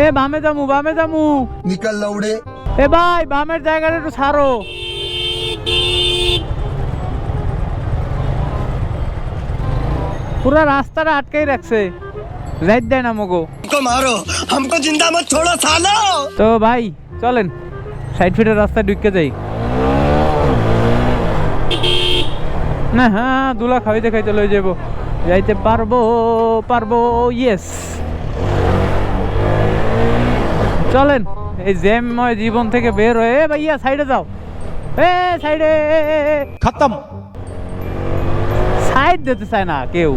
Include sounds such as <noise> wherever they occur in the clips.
এ বামে যামু বামে যামু। নিকাল লাউড়ে। এ ভাই বামের জায়গাটা একটু ছাড়ো। পুরা রাস্তাটা আটকেই রাখছে। রাইট দেয় না মগো। মারো হামকো জিন্দা মত ছোড়ো সালো তো ভাই চলেন। সাইড ফিটের রাস্তায় ঢুকে যাই। না হ্যাঁ দুলা খাইতে খাইতে লয়ে যাব যাইতে পারব পারব ইয়েস চলেন। এই জ্যামময় জীবন থেকে বের হয়ে ভাইয়া সাইডে যাও। এ সাইডে। খতম। সাইড দিতে চায় না কেউ।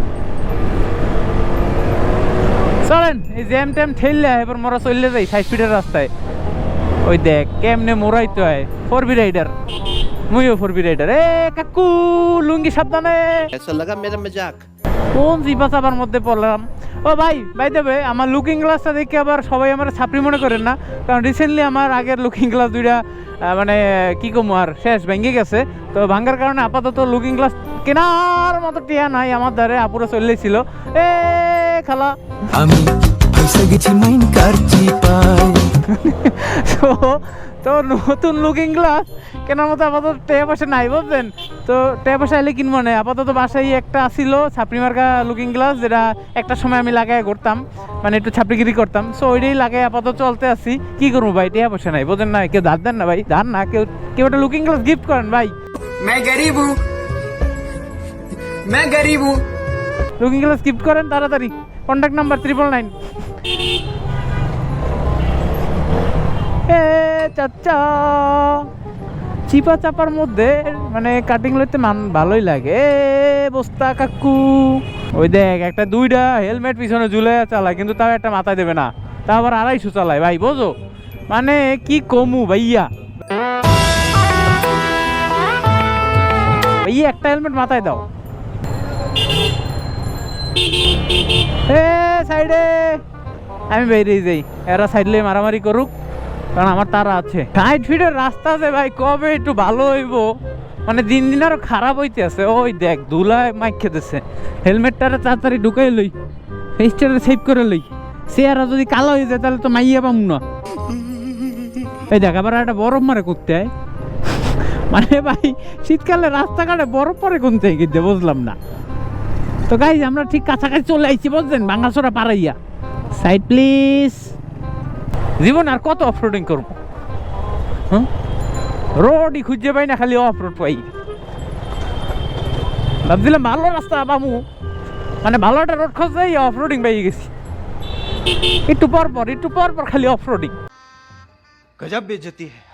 চলেন এই জ্যাম ট্যাম ঠেললে এবার মরা চললে যাই সাইড ফিটের রাস্তায়। ওই দেখ কেমনে মোরাই তো হয় ফোর বি রাইডার মুইও ফোর বি রাইডার এ কাকু লুঙ্গি সাবধানে ऐसा लगा मेरा मजाक কোন জিপা চাপার মধ্যে পড়লাম ও ভাই ভাই দেবে আমার লুকিং গ্লাসটা দেখে আবার সবাই আমার ছাপড়ি মনে করেন না কারণ রিসেন্টলি আমার আগের লুকিং গ্লাস দুইটা আহ, মানে কি কমু আর শেষ ভেঙে গেছে তো ভাঙ্গার কারণে আপাতত লুকিং গ্লাস কেনার মতো টিয়া নাই আমার দ্বারে আপুরে চললেছিল এ খালা আমি ফাইসা গেছি মাইন কার চিপায় <laughs> তো তো নতুন লুকিং গ্লাস কেনার মতো আপাতত টে পয়সা নাই বুঝছেন তো টে পয়সা এলে কিনবো না আপাতত বাসায় একটা আসিল ছাপড়ি মার্কা লুকিং গ্লাস যেটা একটা সময় আমি লাগাই করতাম মানে একটু ছাপড়িগিরি করতাম সো ওইটাই লাগাই আপাতত চলতে আসি কি করবো ভাই টিয়া পয়সা নাই বোঝেন না কেউ ধার দেন না ভাই ধার না কেউ কেউ একটা লুকিং গ্লাস গিফট করেন ভাই मैं गरीब हूँ मैं गरीब हूँ লুকিং গ্লাস গিফট করেন তাড়াতাড়ি কন্ট্যাক্ট নাম্বার ত্রিপল নাইন চিপা চাপার মধ্যে মানে কাটিং লইতে মান ভালোই লাগে। বস্তা কাকু। ওই দেখ, একটা দুইটা হেলমেট পিছনে ঝুলে চালায়, কিন্তু তাও একটা মাথায় দেবে না। তা আবার আড়াইশো চালায়, ভাই, বোঝো? মানে কি কমু ভাইয়া? ভাইয়া, একটা হেলমেট মাথায় দাও। সাইডে। আমি বেরিয়ে যাই। এরা সাইড লিয়ে মারামারি করুক। কারণ আমার তারা আছে। সাইড ফিটের রাস্তা আছে ভাই, কবে একটু ভালো হইব? মানে দিন দিন আরও খারাপ হইতে আছে। ওই দেখ, ধুলায় মাইক খেতেছে। হেলমেটটারে তাড়াতাড়ি ঢুকাই লই। ফেসটারে সেভ করে লই। চেয়ারা যদি কালো হয়ে যায়, তাহলে তো মাইয়া পাম না। এই দেখ, আবার একটা বরফ মারে করতে হয় মানে ভাই, শীতকালে রাস্তাঘাটে বরফ পরে কোন থেকে বুঝলাম না। তো গাইজ আমরা ঠিক কাছাকাছি চলে আইছি, বুঝছেন? বাঙ্গাসোরা পাড়াইয়া। সাইড প্লিজ জীবন আর কত অফরোডিং করব? হুম? রোডই খুঁজে পাই না, খালি অফ রোড পাই। ভাবছিলাম ভালো রাস্তা পামু মানে ভালো একটা রোড খোঁজাই অফ রোডিং পাই গেছি। একটু পর পর, একটু পর পর খালি অফ রোডিং গজব বেজতি হ্যাঁ